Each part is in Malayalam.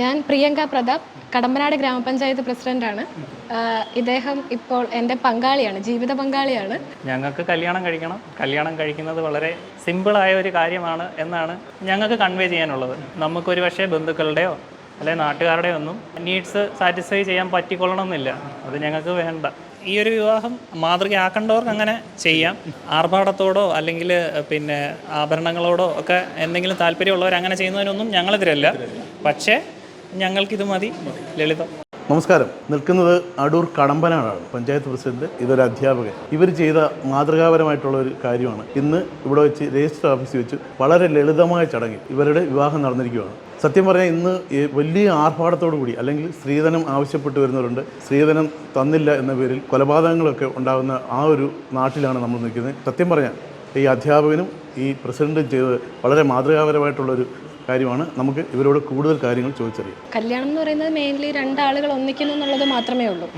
ഞാൻ പ്രിയങ്ക പ്രതാപ് കടമ്പനാട് ഗ്രാമപഞ്ചായത്ത് പ്രസിഡന്റാണ്. ആണ് ഇദ്ദേഹം ഇപ്പോൾ എന്റെ പങ്കാളിയാണ് ജീവിത പങ്കാളിയാണ്. ഞങ്ങൾക്ക് കല്യാണം കഴിക്കണം. കല്യാണം കഴിക്കുന്നത് വളരെ സിമ്പിളായ ഒരു കാര്യമാണ് എന്നാണ് ഞങ്ങൾക്ക് കൺവേ ചെയ്യാനുള്ളത്. നമുക്കൊരു പക്ഷേ ബന്ധുക്കളുടെയോ അല്ലെങ്കിൽ നാട്ടുകാരുടെയോ ഒന്നും നീഡ്സ് സാറ്റിസ്ഫൈ ചെയ്യാൻ പറ്റിക്കൊള്ളണമെന്നില്ല. അത് ഞങ്ങൾക്ക് വേണ്ട. ഈ ഒരു വിവാഹം മാതൃകയാക്കേണ്ടവർക്ക് അങ്ങനെ ചെയ്യാം. ആർഭാടത്തോടോ അല്ലെങ്കിൽ പിന്നെ ആഭരണങ്ങളോടോ ഒക്കെ എന്തെങ്കിലും താല്പര്യമുള്ളവർ അങ്ങനെ ചെയ്യുന്നതിനൊന്നും ഞങ്ങളെതിരല്ല. പക്ഷേ ഞങ്ങൾക്കിത് മതി. ലളിതം. നമസ്കാരം. നിൽക്കുന്നത് അടൂർ കടമ്പനാടാണ് പഞ്ചായത്ത് പ്രസിഡന്റ് ഇതൊരു അധ്യാപകൻ. ഇവർ ചെയ്ത മാതൃകാപരമായിട്ടുള്ള ഒരു കാര്യമാണ്. ഇന്ന് ഇവിടെ വെച്ച് രജിസ്റ്റർ ഓഫീസിൽ വെച്ച് വളരെ ലളിതമായ ചടങ്ങിൽ ഇവരുടെ വിവാഹം നടന്നിരിക്കുകയാണ്. സത്യം പറഞ്ഞാൽ ഇന്ന് വലിയ ആർഭാടത്തോടു കൂടി അല്ലെങ്കിൽ സ്ത്രീധനം ആവശ്യപ്പെട്ട് വരുന്നവരുണ്ട്. സ്ത്രീധനം തന്നില്ല എന്ന പേരിൽ കൊലപാതകങ്ങളൊക്കെ ഉണ്ടാകുന്ന ആ ഒരു നാട്ടിലാണ് നമ്മൾ നിൽക്കുന്നത്. സത്യം പറഞ്ഞാൽ ഈ അധ്യാപകനും ഈ പ്രസിഡന്റും ചെയ്തത് വളരെ മാതൃകാപരമായിട്ടുള്ളൊരു കാര്യമാണ് നമുക്ക് ഇവരോട് കൂടുതൽ കാര്യങ്ങൾ ചോദിച്ചറിയാം. കല്യാണം എന്ന് പറയുന്നത് മെയിൻലി രണ്ടാളുകൾ ഒന്നിക്കുന്നു എന്നുള്ളത് മാത്രമേ ഉള്ളൂ.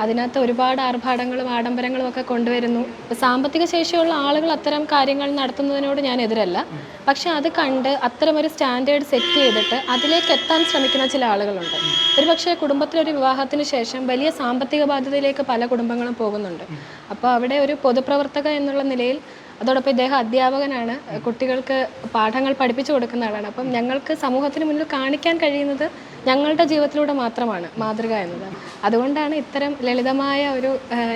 അതിനകത്ത് ഒരുപാട് ആർഭാടങ്ങളും ആഡംബരങ്ങളും ഒക്കെ കൊണ്ടുവരുന്നു. സാമ്പത്തിക ശേഷിയുള്ള ആളുകൾ അത്തരം കാര്യങ്ങൾ നടത്തുന്നതിനോട് ഞാൻ എതിരല്ല. പക്ഷെ അത് കണ്ട് അത്തരം ഒരു സ്റ്റാൻഡേർഡ് സെറ്റ് ചെയ്തിട്ട് അതിലേക്ക് എത്താൻ ശ്രമിക്കുന്ന ചില ആളുകളുണ്ട്. ഒരുപക്ഷെ കുടുംബത്തിലൊരു വിവാഹത്തിന് ശേഷം വലിയ സാമ്പത്തിക ബാധ്യതയിലേക്ക് പല കുടുംബങ്ങളും പോകുന്നുണ്ട്. അപ്പോൾ അവിടെ ഒരു പൊതുപ്രവർത്തക എന്നുള്ള നിലയിൽ അതോടൊപ്പം ഇദ്ദേഹം അധ്യാപകനാണ്. കുട്ടികൾക്ക് പാഠങ്ങൾ പഠിപ്പിച്ചു കൊടുക്കുന്ന ആളാണ്. അപ്പം ഞങ്ങൾക്ക് സമൂഹത്തിന് മുന്നിൽ കാണിക്കാൻ കഴിയുന്നത് ഞങ്ങളുടെ ജീവിതത്തിലൂടെ മാത്രമാണ് മാതൃക എന്നത്. അതുകൊണ്ടാണ് ഇത്തരം ലളിതമായ ഒരു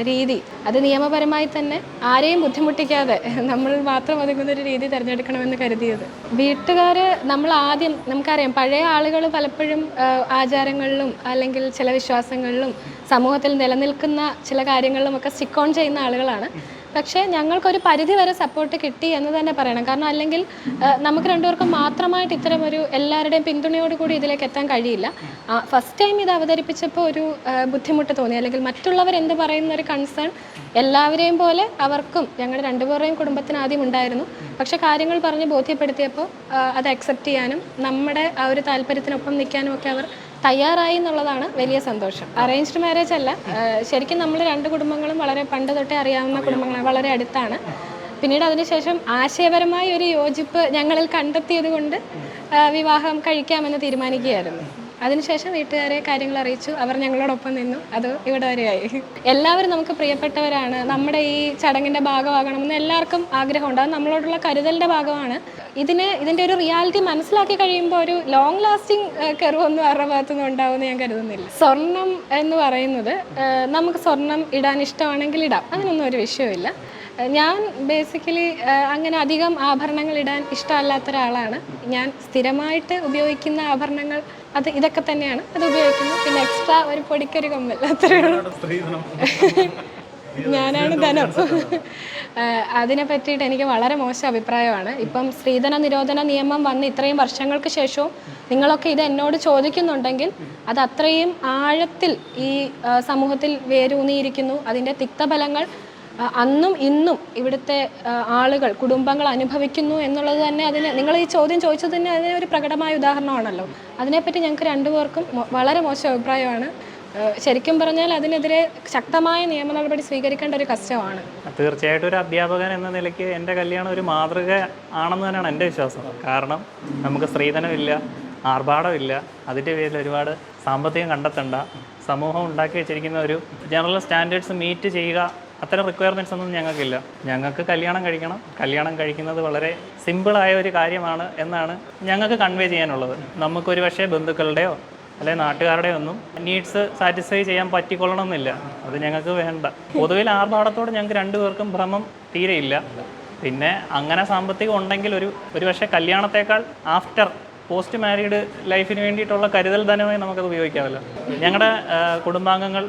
രീതി. അത് നിയമപരമായി തന്നെ ആരെയും ബുദ്ധിമുട്ടിക്കാതെ നമ്മൾ മാത്രം ഒതുങ്ങുന്ന ഒരു രീതി തിരഞ്ഞെടുക്കണമെന്ന് കരുതിയത്. വീട്ടുകാർ നമ്മൾ ആദ്യം നമുക്കറിയാം പഴയ ആളുകൾ പലപ്പോഴും ആചാരങ്ങളിലും അല്ലെങ്കിൽ ചില വിശ്വാസങ്ങളിലും സമൂഹത്തിൽ നിലനിൽക്കുന്ന ചില കാര്യങ്ങളിലും ഒക്കെ സ്റ്റിക്ക് ഓൺ ചെയ്യുന്ന ആളുകളാണ്. പക്ഷേ ഞങ്ങൾക്കൊരു പരിധി വരെ സപ്പോർട്ട് കിട്ടി എന്ന് തന്നെ പറയണം. കാരണം അല്ലെങ്കിൽ നമുക്ക് രണ്ടുപേർക്കും മാത്രമായിട്ട് ഇത്തരം ഒരു എല്ലാവരുടെയും പിന്തുണയോടുകൂടി ഇതിലേക്ക് എത്താൻ കഴിയില്ല. ഫസ്റ്റ് ടൈം ഇത് അവതരിപ്പിച്ചപ്പോൾ ഒരു ബുദ്ധിമുട്ട് തോന്നി. അല്ലെങ്കിൽ മറ്റുള്ളവർ എന്ത് പറയുന്ന ഒരു കൺസേൺ എല്ലാവരെയും പോലെ അവർക്കും ഞങ്ങളുടെ രണ്ടുപേരുടെയും കുടുംബത്തിന് ആദ്യം ഉണ്ടായിരുന്നു. പക്ഷേ കാര്യങ്ങൾ പറഞ്ഞ് ബോധ്യപ്പെടുത്തിയപ്പോൾ അത് അക്സെപ്റ്റ് ചെയ്യാനും നമ്മുടെ ആ ഒരു താല്പര്യത്തിനൊപ്പം നിൽക്കാനും ഒക്കെ അവർ തയ്യാറായി എന്നുള്ളതാണ് വലിയ സന്തോഷം. അറേഞ്ച്ഡ് മാരേജ് അല്ല. ശരിക്കും നമ്മൾ രണ്ട് കുടുംബങ്ങളും വളരെ പണ്ട് തൊട്ടേ അറിയാവുന്ന കുടുംബങ്ങളാണ് വളരെ അടുത്താണ്. പിന്നീട് അതിനുശേഷം ആശയപരമായ ഒരു യോജിപ്പ് ഞങ്ങളിൽ കണ്ടെത്തിയത് കൊണ്ട് വിവാഹം കഴിക്കാമെന്ന് തീരുമാനിക്കുകയായിരുന്നു. അതിനുശേഷം വീട്ടുകാരെ കാര്യങ്ങൾ അറിയിച്ചു. അവർ ഞങ്ങളോടൊപ്പം നിന്നു. അത് ഇവിടെ വരെയായി എല്ലാവരും നമുക്ക് പ്രിയപ്പെട്ടവരാണ്. നമ്മുടെ ഈ ചടങ്ങിന്റെ ഭാഗമാകണമെന്ന് എല്ലാവർക്കും ആഗ്രഹമുണ്ട്. അത് നമ്മളോടുള്ള കരുതലിന്റെ ഭാഗമാണ്. ഇതിന് ഇതിന്റെ ഒരു റിയാലിറ്റി മനസ്സിലാക്കി കഴിയുമ്പോൾ ഒരു ലോങ് ലാസ്റ്റിംഗ് കെറിവൊന്നും അവരുടെ ഭാഗത്തുനിന്ന് ഉണ്ടാവുമെന്ന് ഞാൻ കരുതുന്നില്ല. സ്വർണം എന്ന് പറയുന്നത് നമുക്ക് സ്വർണം ഇടാൻ ഇഷ്ടമാണെങ്കിൽ ഇടാം. അതിനൊന്നും ഒരു വിഷയമില്ല ഞാൻ ബേസിക്കലി അങ്ങനെ അധികം ആഭരണങ്ങൾ ഇടാൻ ഇഷ്ടമല്ലാത്ത ഒരാളാണ്. ഞാൻ സ്ഥിരമായിട്ട് ഉപയോഗിക്കുന്ന ആഭരണങ്ങൾ അത് ഇതൊക്കെ തന്നെയാണ്. അത് ഉപയോഗിക്കുന്നു. പിന്നെ എക്സ്ട്രാ ഒരു പൊടിക്കൊരു കമ്മൽ ഞാനാണ് ധനം. അതിനെ പറ്റിയിട്ട് എനിക്ക് വളരെ മോശം അഭിപ്രായമാണ്. ഇപ്പം സ്ത്രീധന നിരോധന നിയമം വന്ന് ഇത്രയും വർഷങ്ങൾക്ക് ശേഷവും നിങ്ങളൊക്കെ ഇത് എന്നോട് ചോദിക്കുന്നുണ്ടെങ്കിൽ അത് അത്രയും ആഴത്തിൽ ഈ സമൂഹത്തിൽ വേരൂന്നിയിരിക്കുന്നു. അതിന്റെ തിക്തഫലങ്ങൾ അന്നും ഇന്നും ഇവിടുത്തെ ആളുകൾ കുടുംബങ്ങൾ അനുഭവിക്കുന്നു എന്നുള്ളത് തന്നെ അതിന് നിങ്ങൾ ഈ ചോദ്യം ചോദിച്ചത് തന്നെ അതിന് ഒരു പ്രകടമായ ഉദാഹരണമാണല്ലോ. അതിനെപ്പറ്റി ഞങ്ങൾക്ക് രണ്ടുപേർക്കും വളരെ മോശം അഭിപ്രായമാണ്. ശരിക്കും പറഞ്ഞാൽ അതിനെതിരെ ശക്തമായ നിയമ നടപടി സ്വീകരിക്കേണ്ട ഒരു കഷ്ടമാണ് തീർച്ചയായിട്ടും ഒരു അധ്യാപകൻ എന്ന നിലയ്ക്ക് എന്റെ കല്യാണം ഒരു മാതൃക ആണെന്ന് തന്നെയാണ് എന്റെ വിശ്വാസം. കാരണം നമുക്ക് സ്ത്രീധനമില്ല ആർഭാടമില്ല അതിന്റെ പേരിൽ ഒരുപാട് സാമ്പത്തികം കണ്ടെത്തണ്ട സമൂഹം ഉണ്ടാക്കി വെച്ചിരിക്കുന്ന ഒരു ജനറൽ സ്റ്റാൻഡേർഡ്സ് മീറ്റ് ചെയ്യുക അത്തരം റിക്വയർമെന്റ്സ് ഒന്നും ഞങ്ങൾക്കില്ല. ഞങ്ങൾക്ക് കല്യാണം കഴിക്കണം. കല്യാണം കഴിക്കുന്നത് വളരെ സിമ്പിളായ ഒരു കാര്യമാണ് എന്നാണ് ഞങ്ങൾക്ക് കൺവേ ചെയ്യാനുള്ളത്. നമുക്കൊരു പക്ഷേ ബന്ധുക്കളുടെയോ അല്ലെങ്കിൽ നാട്ടുകാരുടെ ഒന്നും നീഡ്സ് സാറ്റിസ്ഫൈ ചെയ്യാൻ പറ്റിക്കൊള്ളണമെന്നില്ല. അത് ഞങ്ങൾക്ക് വേണ്ട. പൊതുവിൽ ആർഭാടത്തോട് ഞങ്ങൾക്ക് രണ്ടുപേർക്കും ഭ്രമം തീരെയില്ല. പിന്നെ അങ്ങനെ സാമ്പത്തികം ഉണ്ടെങ്കിൽ ഒരു ഒരു പക്ഷേ കല്യാണത്തേക്കാൾ ആഫ്റ്റർ പോസ്റ്റ് മാരീഡ് ലൈഫിന് വേണ്ടിയിട്ടുള്ള കരുതൽ ധനമായി നമുക്കത് ഉപയോഗിക്കാമല്ലോ. ഞങ്ങളുടെ കുടുംബാംഗങ്ങൾ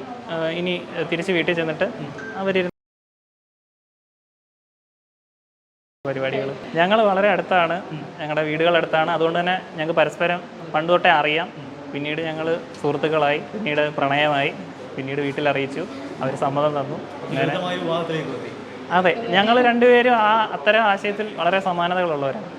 ഇനി തിരിച്ച് വീട്ടിൽ ചെന്നിട്ട് അവരിരുന്ന് പരിപാടികൾ ഞങ്ങൾ വളരെ അടുത്താണ് ഞങ്ങളുടെ വീടുകൾ അടുത്താണ്. അതുകൊണ്ട് തന്നെ ഞങ്ങൾക്ക് പരസ്പരം പണ്ട് തൊട്ടേ അറിയാം. പിന്നീട് ഞങ്ങൾ സുഹൃത്തുക്കളായി പിന്നീട് പ്രണയമായി പിന്നീട് വീട്ടിൽ അറിയിച്ചു. അവർ സമ്മതം തന്നു. അതെ ഞങ്ങൾ രണ്ടുപേരും ആ അത്തരം ആശയത്തിൽ വളരെ സമാനതകളുള്ളവരാണ്.